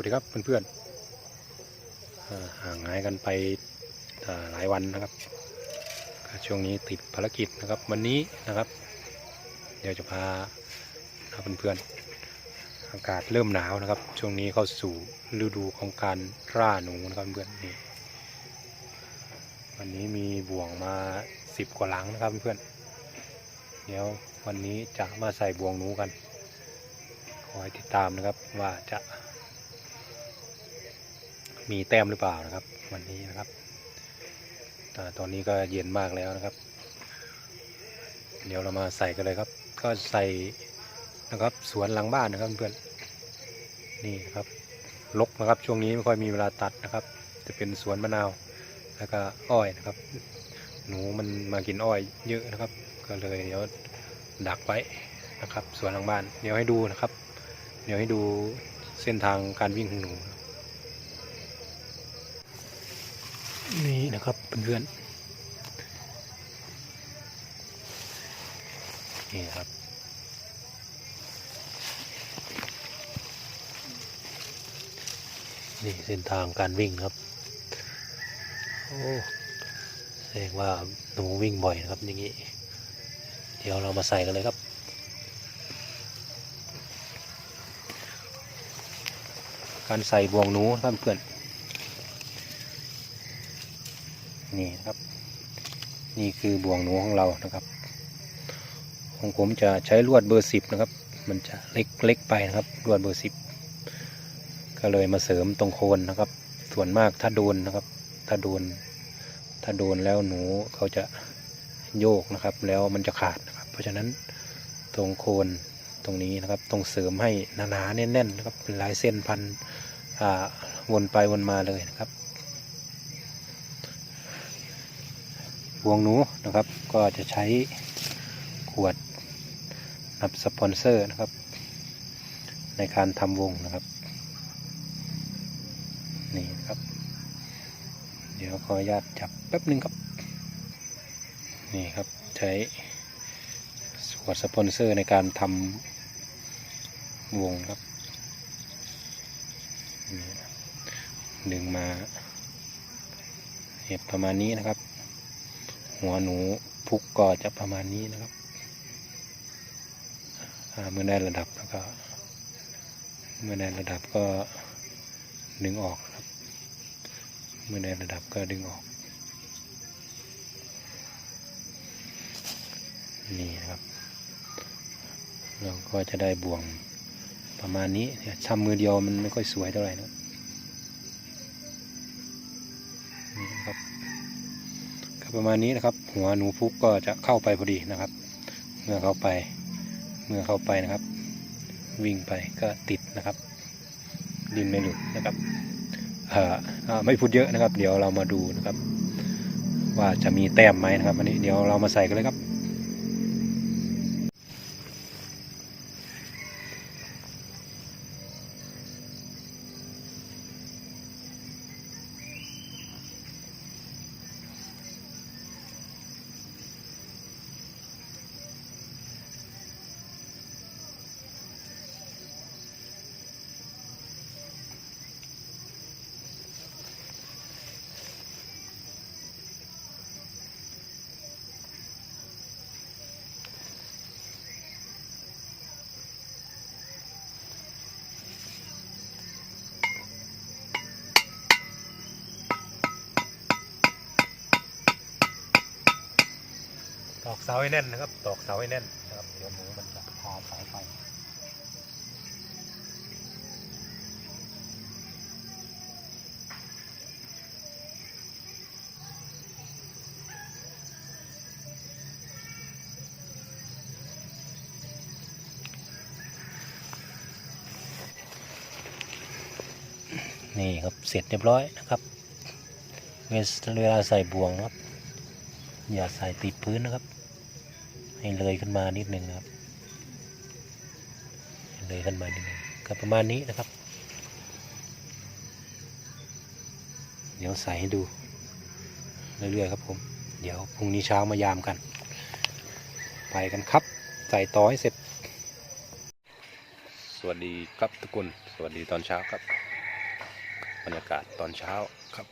วัสดีครับเพื่อนๆห่างหายกันไปหลายวันนะครับ ช่วงนี้ติดภารกิจนะครับวันนี้นะครับ เดี๋ยวจะพาเพื่อนๆอากาศเริ่มหนาวนะครับ ช่วงนี้เข้าสู่ฤดูของการร่าหนูนะครับเพื่อนๆนี่วันนี้มีบ่วงมาสิบกว่าหลังนะครับเพื่อนๆเดี๋ยววันนี้จะมาใส่บ่วงหนูกัน ขอให้ติดตามนะครับว่าจะ มีแต้มหรือเปล่านะครับ วันนี้นะครับอาตอนนี้ก็เย็นมากแล้วนะครับ เดี๋ยวเรามาใส่กันเลยครับ ก็ใส่นะครับสวนหลังบ้านนะครับเพื่อนนี่นะครับลกนะครับช่วงนี้ไม่ค่อยมีเวลาตัดนะครับ จะเป็นสวนมะนาวแล้วก็อ้อยนะครับ หนูมันมากินอ้อยเยอะนะครับ ก็เลยเดี๋ยวดักไว้นะครับสวนหลังบ้าน เดี๋ยวให้ดูนะครับ เดี๋ยวให้ดูเส้นทางการวิ่งของหนู นี่นะครับเพื่อนๆนี่ครับนี่เส้นทางการวิ่งครับ โอ้แสดงว่าหนูวิ่งบ่อยนะครับอย่างนี้ เดี๋ยวเรามาใส่กันเลยครับ การใส่บ่วงหนูครับเพื่อน นี่ครับ นี่คือบ่วงหนูของเรานะครับ ของผมจะใช้ลวดเบอร์สิบนะครับ มันจะเล็กเล็กไปนะครับลวดเบอร์สิบก็เลยมาเสริมตรงโคนนะครับ ส่วนมากถ้าโดนนะครับ ถ้าโดน ถ้าโดนแล้วหนูเขาจะโยกนะครับ แล้วมันจะขาดนะครับ เพราะฉะนั้นตรงโคนตรงนี้นะครับต้องเสริมให้หนาๆแน่นๆนะครับเป็นลายเส้นพันวนไปวนมาเลยนะครับ วงหนูนะครับ ก็จะใช้ขวดนับสปอนเซอร์นะครับ ในการทำวงนะครับ นี่ครับ เดี๋ยวขออนุญาตจับแป๊บหนึ่งครับ นี่ครับใช้ขวดสปอนเซอร์ในการทำวงครับดึงมาเห็บประมาณนี้นะครับ หัวหนูพุกก็จะประมาณนี้นะครับเมื่อได้ระดับแล้วก็เมื่อได้ระดับก็ดึงออกครับ เมื่อได้ระดับก็ดึงออก นี่นะครับ เราก็จะได้บ่วงประมาณนี้เนี่ยทำมือเดียวมันไม่ค่อยสวยเท่าไหร่นะ ประมาณนี้นะครับ หัวหนูพุกก็จะเข้าไปพอดีนะครับ เมื่อเข้าไปเมื่อเข้าไปนะครับ วิ่งไปก็ติดนะครับ ดินไม่หลุดนะครับไม่พูดเยอะนะครับ เดี๋ยวเรามาดูนะครับ ว่าจะมีแต้มไหมนะครับอันนี้เดี๋ยวเรามาใส่กันเลยครับ อกเสาให้แน่นนะครับ ตอกเสาให้แน่นนะครับ เดี๋ยวหมูมันจะพาสายไฟนี่ครับเสร็จเรียบร้อยนะครับเวลาใส่บ่วงครับ อย่าใส่ติดพื้นนะครับ ให้เลยขึ้นมานิดนึงนะครับ เลยขึ้นมานิดนึงก็ประมาณนี้นะครับ เดี๋ยวใส่ให้ดู เรื่อยๆครับผม เดี๋ยวพรุ่งนี้เช้ามายามกัน ไปกันครับ ใส่ต่อให้เสร็จ สวัสดีครับทุกคน สวัสดีตอนเช้าครับ บรรยากาศตอนเช้าครับ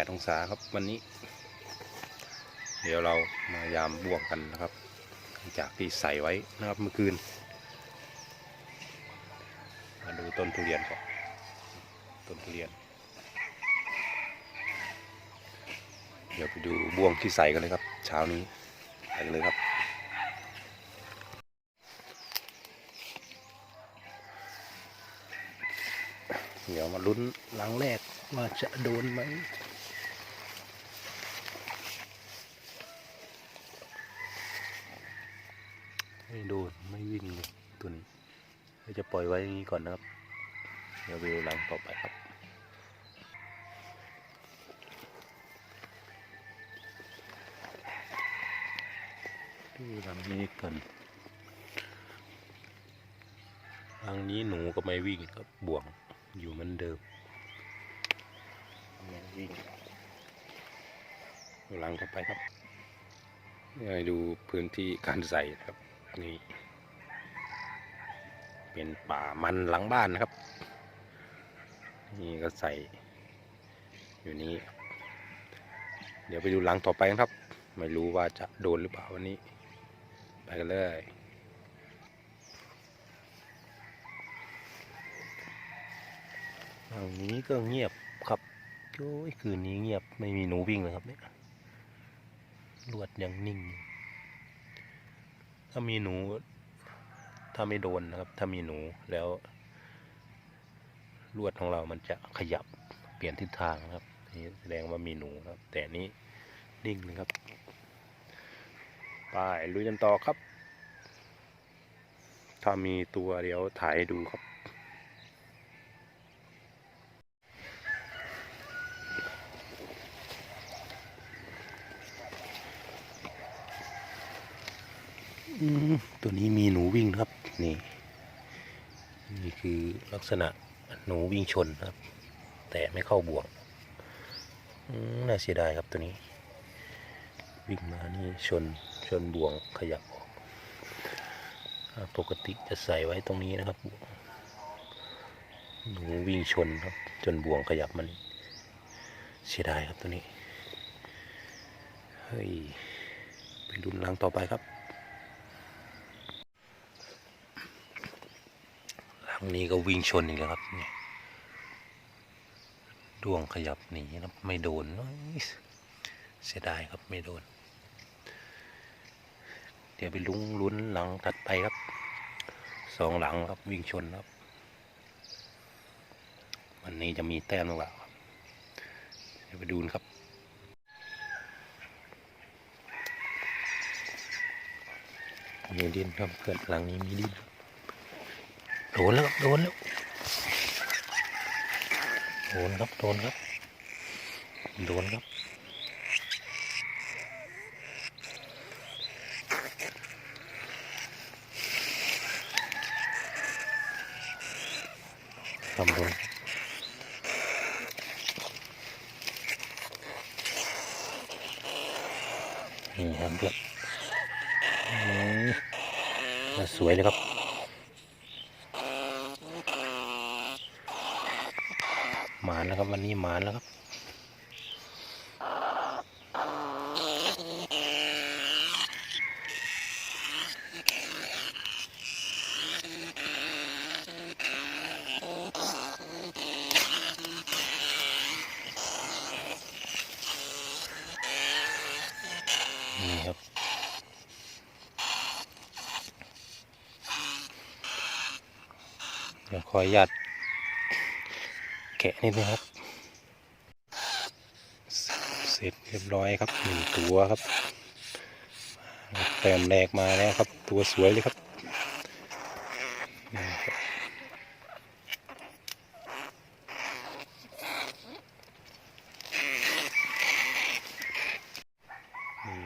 18 องศาครับวันนี้ เดี๋ยวเรามายามบ่วกกันนะครับ จากที่ใส่ไว้นะครับเมื่อคืน มาดูต้นทุเรียนก่อนต้นทุเรียน เดี๋ยวไปดูบ่วงที่ใส่กันเลยครับ เช้านี้ไปกันเลยครับเดี๋ยวมาลุ้นหลังแรกว่าจะโดนไหม ไม่โดนไม่วิ่งเลยตัวนี้เราจะปล่อยไว้อย่างนี้ก่อนนะครับ เดี๋ยวไปดูหลังต่อไปครับดูหลังนี้กันหลังนี้หนูก็ไม่วิ่งครับบ่วงอยู่เหมือนเดิมไม่วิ่งหลังต่อไปครับให้ดูพื้นที่การใส่นะครับ นี่ เป็นป่ามันหลังบ้านนะครับ นี่ก็ใส่ อยู่นี้ เดี๋ยวไปดูหลังต่อไปนะครับ ไม่รู้ว่าจะโดนหรือเปล่าวันนี้ ไปกันเลยหลังนี้ก็เงียบครับโอ้ยคืนนี้เงียบไม่มีหนูวิ่งเลยครับเนี่ยลวดยังนิ่ง ถ้ามีหนู ถ้าไม่โดนนะครับ ถ้ามีหนูแล้ว ลวดของเรามันจะขยับเปลี่ยนทิศทางนะครับนี่แสดงว่ามีหนูครับ แต่นี้นิ่งเลยครับไปลุยกันต่อครับ ถ้ามีตัวเดี๋ยวถ่ายดูครับ ตัวนี้มีหนูวิ่งครับ นี่ นี่คือลักษณะหนูวิ่งชนครับ แต่ไม่เข้าบ่วงน่าเสียดายครับตัวนี้ วิ่งมานี่ชนชนบ่วงขยับออกปกติจะใส่ไว้ตรงนี้นะครับหนูวิ่งชนครับ จนบ่วงขยับมัน เสียดายครับตัวนี้ เฮ้ย ไปดุนลังต่อไปครับ หลังนี้ก็วิ่งชนอีกแล้วครับเนี่ยดวงขยับหนีนะไม่โดนน้อยเสียดายครับไม่โดน เดี๋ยวไปลุ้งลุ้นหลังถัดไปครับสองหลังครับวิ่งชนครับ วันนี้จะมีแต้มหรือเปล่าครับเดี๋ยวไปดูนะครับมีดินครับเกิดหลังนี้มีดิน ดนแล้วครับโดนแล้วโดนครับโดนครับโดนครับทำโดนนี่ครับเพื่อนสวยเลยครับ หมานแล้วครับวันนี้หมานแล้วครับนี่ครับเดี๋ยวขออนุญาต แกะนิดนึงครับ เสร็จเรียบร้อยครับหนึ่งตัวครับแต้มแรกมาแล้วครับ ตัวสวยเลยครับนี่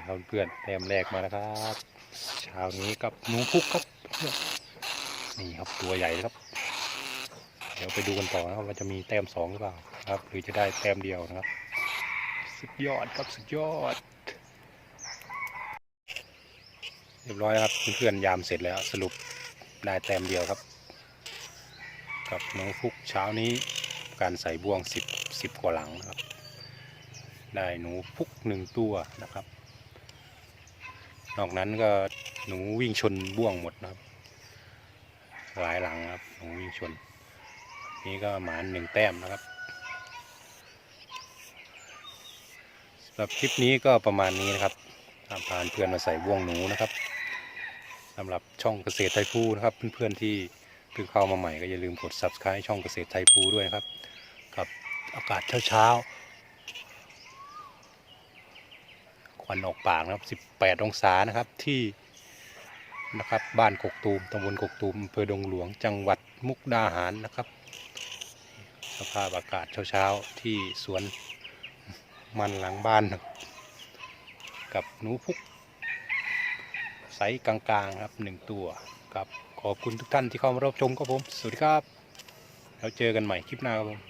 ครับเพื่อนแต้มแรกมาแล้วครับเช้านี้กับหนูพุกครับ นี่ครับตัวใหญ่เลยครับ ดี๋ยวไปดูกันต่อนะครับว่าจะมีแต้มสองหรือเปล่าครับ หรือจะได้แต้มเดียวนะครับ สุดยอดครับสุดยอด เรียบร้อยครับเพื่อนๆยามเสร็จแล้วสรุปได้แต้มเดียวครับ กับน้องฟุกเช้านี้การใส่บ่วงสิบสิบกว่าหลังนะครับ ได้หนูฟุกหนึ่งตัวนะครับ นอกนั้นก็หนูวิ่งชนบ่วงหมดนะครับ หลายหลังครับหนูวิ่งชน นี่ก็หมานหนึ่งแต้มนะครับสำหรับคลิปนี้ก็ประมาณนี้นะครับตามพานเพื่อนมาใส่บ่วงหนูนะครับสำหรับช่องเกษตรไทยภูนะครับ เพื่อนๆที่เพิ่งเข้ามาใหม่ก็อย่าลืมกด subscribe ช่องเกษตรไทยภูด้วยนะครับ กับอากาศเช้าๆควันออกปากนะครับ 18 องศานะครับที่นะครับบ้านกกตูมตำบลกกตูมอำเภอดงหลวงจังหวัดมุกดาหารนะครับ ภาพอากาศเช้าๆ ที่สวนมันหลังบ้านครับกับหนูพุกไซส์กลางๆครับหนึ่งตัวครับขอบคุณทุกท่านที่เข้ามารับชมครับผม สวัสดีครับ แล้วเจอกันใหม่คลิปหน้าครับผม